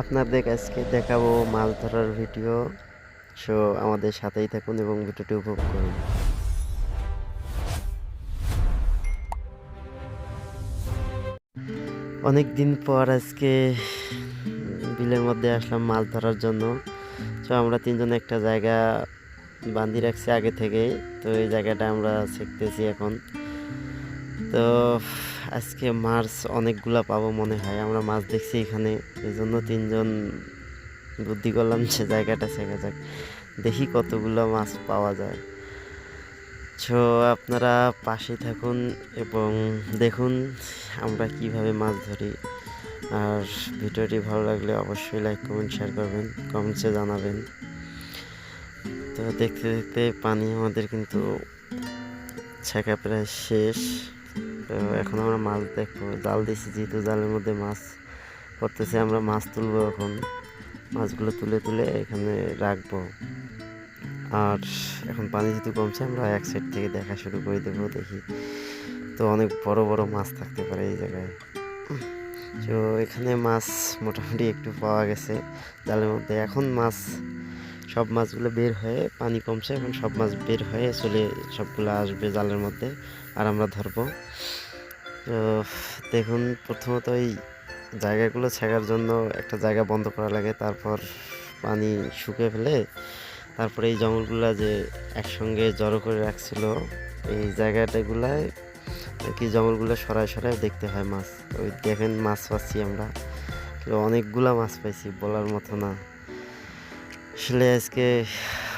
আপনাদের আজকে দেখাবো মাছ ধরার ভিডিও। সো আমাদের সাথেই থাকুন এবং ভিডিওটি উপভোগ করুন। অনেক দিন পর আজকে বিলের মধ্যে আসলাম মাছ ধরার জন্য। তো আমরা তিনজন একটা জায়গা বান্ধি রাখছি আগে থেকেই। তো এই জায়গাটা আমরা শিখতেছি এখন। তো আজকে মাছ অনেকগুলা পাবো মনে হয়। আমরা মাছ দেখছি এখানে। এই জন্য তিনজন বুদ্ধি করলাম সে জায়গাটা শেখা যাক। দেখি কতগুলো মাছ পাওয়া যায়। তো আপনারা পাশে থাকুন এবং দেখুন আমরা কীভাবে মাছ ধরি। আর ভিডিওটি ভালো লাগলে অবশ্যই লাইক কমেন্ট শেয়ার করবেন কমেন্টসে জানাবেন। তো দেখতে দেখতে পানি আমাদের কিন্তু ছেঁকা প্রায় শেষ। এখন আমরা মাছ দেখব। জাল দিছি যেহেতু জালের মধ্যে মাছ পড়তেছে, আমরা মাছ তুলবো এখন। মাছগুলো তুলে তুলে এখানে রাখব। আর এখন পানি যেহেতু কমছে, আমরা এক সাইড থেকে দেখা শুরু করে দেবো, দেখি। তো অনেক বড় বড় মাছ থাকতে পারে এই জায়গায়। তো এখানে মাছ মোটামুটি একটু পাওয়া গেছে জালের মধ্যে। এখন মাছ, সব মাছগুলো বের হয়ে পানি কমছে, এখন সব মাছ বের হয়ে চলে, সবগুলো আসবে জালের মধ্যে আর আমরা ধরবো। তো দেখুন, প্রথমত এই জায়গাগুলো ছেঁকার জন্য একটা জায়গা বন্ধ করা লাগে, তারপর পানি শুকিয়ে ফেলে তারপরে এই জঙ্গলগুলা যে একসঙ্গে জড়ো করে রাখছিল, এই জায়গাটাগুলায় কি জঙ্গলগুলো সরায় সরায় দেখতে হয় মাছ। ওই দেখেন মাছ পাচ্ছি আমরা। অনেকগুলা মাছ পাইছি, বলার মতো না। আসলে আজকে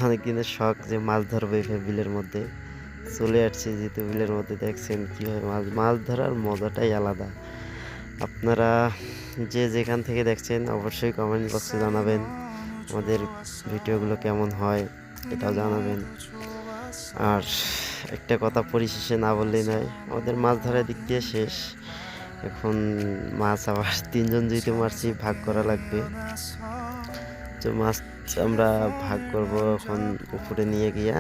অনেক দিনের শখ যে মাছ ধরবো এইভাবে বিলের মধ্যে। চলে আসছি যেহেতু বিলের মধ্যে, দেখছেন কীভাবে মাছ মাছ ধরার মজাটাই আলাদা। আপনারা যে যেখান থেকে দেখছেন অবশ্যই কমেন্ট বক্সে জানাবেন আমাদের ভিডিওগুলো কেমন হয়, এটাও জানাবেন। আর একটা কথা পরিশেষে না বললেই নয়, আমাদের মাছ ধরার দিক দিয়ে শেষ। এখন মাছ আবার তিনজন যেহেতু মারছি, ভাগ করা লাগবে। তো মাছ আমরা ভাগ করব এখন উপরে নিয়ে গিয়া,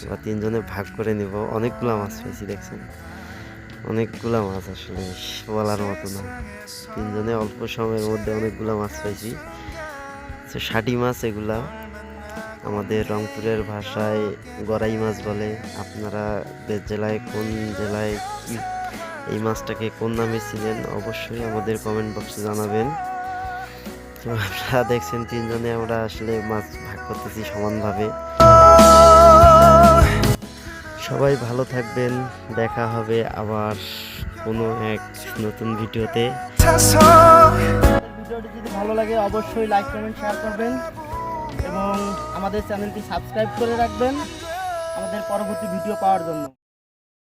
আমরা তিনজনে ভাগ করে নিব। অনেকগুলা মাছ পেয়েছি, দেখছেন? অনেকগুলা মাছ আসলে, বলার মতো না। তিনজনে অল্প সময়ের মধ্যে অনেকগুলা মাছ পাইছি তো ষাটি মাছ এগুলা। আমাদের রংপুরের ভাষায় গড়াই মাছ বলে। আপনারা যে জেলায় কোন জেলায় কি এই মাছটাকে কোন নামে ছিলেন অবশ্যই আমাদের কমেন্ট বক্সে জানাবেন। তো আপনারা দেখছেন তিনজনে আমরা আসলে মাছ ভাগ করতেছি সমানভাবে। সবাই ভালো থাকবেন দেখা হবে আবার কোনো এক নতুন ভিডিওতে। ভিডিওটি যদি ভালো লাগে অবশ্যই লাইক কমেন্ট শেয়ার করবেন। আমাদের চ্যানেলটি সাবস্ক্রাইব করে রাখবেন আমাদের পরবর্তী ভিডিও পাওয়ার জন্য।